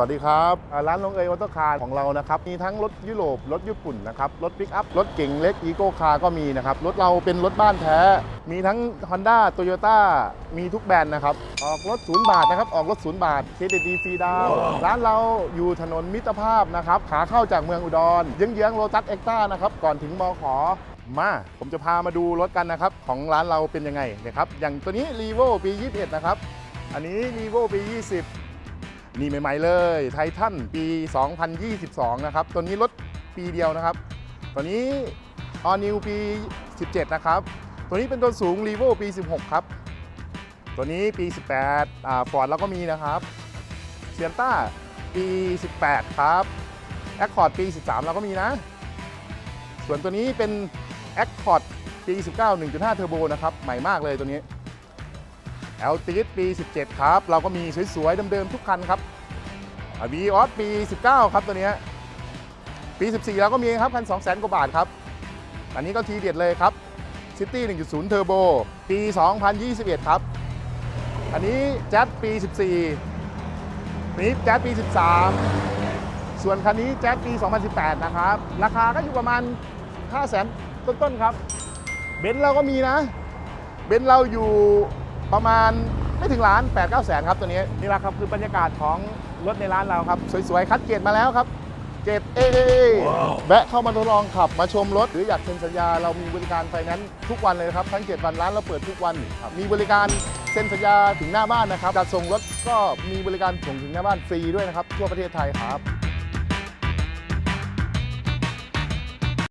วัสดีครับร้านลงเอยออโต้คาร์ของเรานะครับมีทั้งรถยุโรปรถญี่ปุ่นนะครับรถปิกอัพรถเก๋งเล็กอีโก้คาร์ก็มีนะครับรถเราเป็นรถบ้านแท้ มีทั้ง Honda Toyota มีทุกแบรนด์นะครับออกรถศูนย์บาทนะครับออกรถศูนย์บาทเครดิตดีฟรีดาวร้านเราอยู่ถนนมิตรภาพนะครับขาเข้าจากเมืองอุดรเยื้องๆโลตัสเอ็กต้านะครับก่อนถึงมขอมาผมจะพามาดูรถกันนะครับของร้านเราเป็นยังไงนะครับอย่างตัวนี้ r e v o ปี 21 นะครับ อันนี้ r e v o ปี 20 นี่ใหม่ๆเลยไททันปี 2022 นะครับ ตัวนี้รถปีเดียวนะครับ ตัวนี้ All New ปี 17 นะครับ ตัวนี้เป็นตัวสูง r e v o ปี 16 ครับ ตัวนี้ปี 18อ่าฟอร์ดเราก็มีนะครับเซียนต้าปี 18 ครับแอคคอร์ดปี 13 เราก็มีนะ ส่วนตัวนี้เป็น Accord ปี 19 1.5 เทอร์โบนะครับ ใหม่มากเลยตัวนี้ l t ปี 17 ครับ เราก็มีสวยๆเดิมๆทุกคันครับวีออสปี 19 ครับตัวนี้ปี 14เราก็มีครับคัน 2 0 0 0 0 กว่าบาทครับ อันนี้ก็ทีเด็ดเลยครับ City 1.0เทอร์โบปี 2021 ครับ อันนี้แจ๊ดปี 14นี้แจ๊ดปี 13 ส่วนคันนี้แจ๊ดปี 2018 นะครับ ราคาก็อยู่ประมาณ 500,000 ต้นๆ ครับ เบนซ์เราก็มีนะ เบนซ์เราอยู่ ประมาณไม่ถึงล้าน8 9แสนครับตัวนี้นี่แหละครับคือบรรยากาศของรถในร้านเราครับ สวยๆ คัดเกรดมาแล้วครับ เกรดเอแวะเข้ามาทดลองขับมาชมรถ หรืออยากเซ็นสัญญาเรามีบริการไฟแนนซ์ทุกวันเลยครับ ทั้ง 7 วันร้านเราเปิดทุกวันครับมีบริการเซ็นสัญญาถึงหน้าบ้านนะครับจัดส่งรถก็มีบริการส่งถึงหน้าบ้านฟรีด้วยนะครับทั่วประเทศไทยครับ